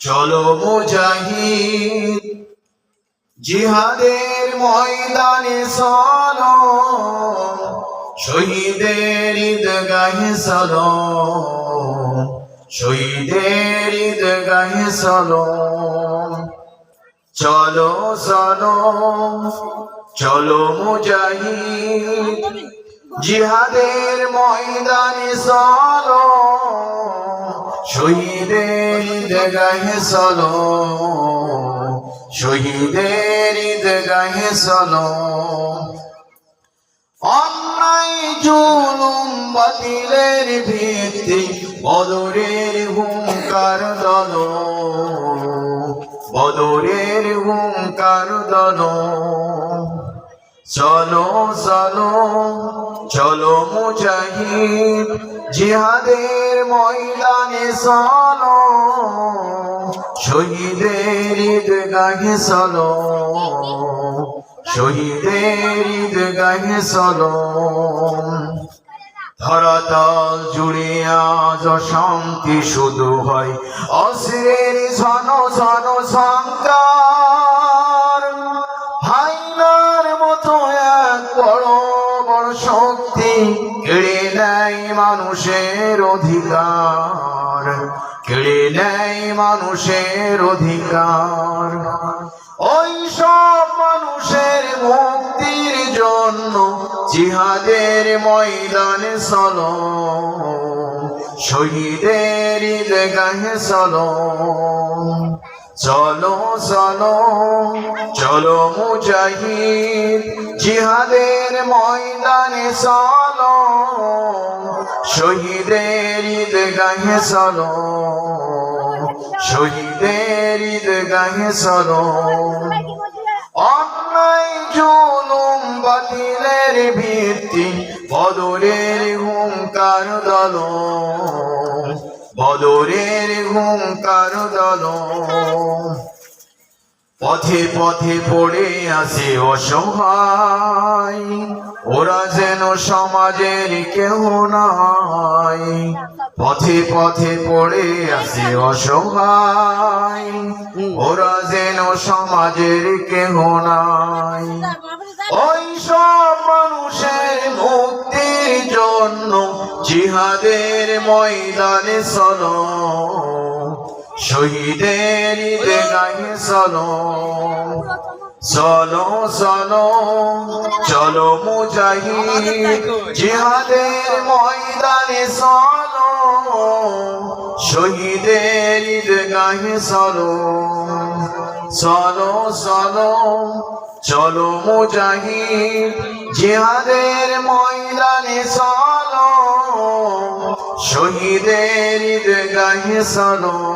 চলো মুজাহিদ, জিহাদের ময়দানে চলো, শহীদের ঈদগাহে চলো, শহীদের ঈদগাহে চলো। চলো চলো চলো মুজাহিদ, জিহাদের ময়দানে চলো। শহীদের ঈদগাহে চলো শহীদের ঈদগাহে চলো অন্যায় জুলুম বাতিলের ভিত্তি, বদরের হুঙ্কার দল বদরের হুঙ্কার দল চলো চলো চলো মুজাহিদ, জিহাদের ময়দানে চলো, শহীদের ঈদগাহে চলো, শহীদের ঈদগাহে চলো। ধরাতল জুড়ে আজ শান্তি শুধু হয় অশ্রের ঝন ঝন সংকার শক্তি কেড়ে নেয় মানুষের অধিকার। কেড়ে নেয় মানুষের অধিকার। ওই সব মানুষের মুক্তির জন্য জিহাদের ময়দানে চলো শহীদের ঈদগাহে চলো চলো চলো চলো মুজাহিদ জিহাদের ময়দানে চলো শহীদের ঈদগাহে চলো শহীদের ঈদগাহে চলো অন্যায় জুলুম বাতিলের ভিত্তি, বদরের হুঙ্কার দল বদরের হুঙ্কার দল পথে পথে পড়ে আছে অসহায়। ওরা যেন সমাজের কেহ নাই। পথে পথে পড়ে আছে অসহায়। ওরা যেন সমাজের কেহ নাই। ওই সব মানুষের মুক্তির জন্য জিহাদের ময়দানে চলো। শহীদের ঈদগাহে চলো। চলো চলো। চলো মুজাহিদ জিহাদের ময়দানে চলো। শহীদের ঈদগাহে চলো। চলো চলো। চলো মুজাহিদ জিহাদের ময়দানে চলো। শহীদের ঈদগাহে চলো।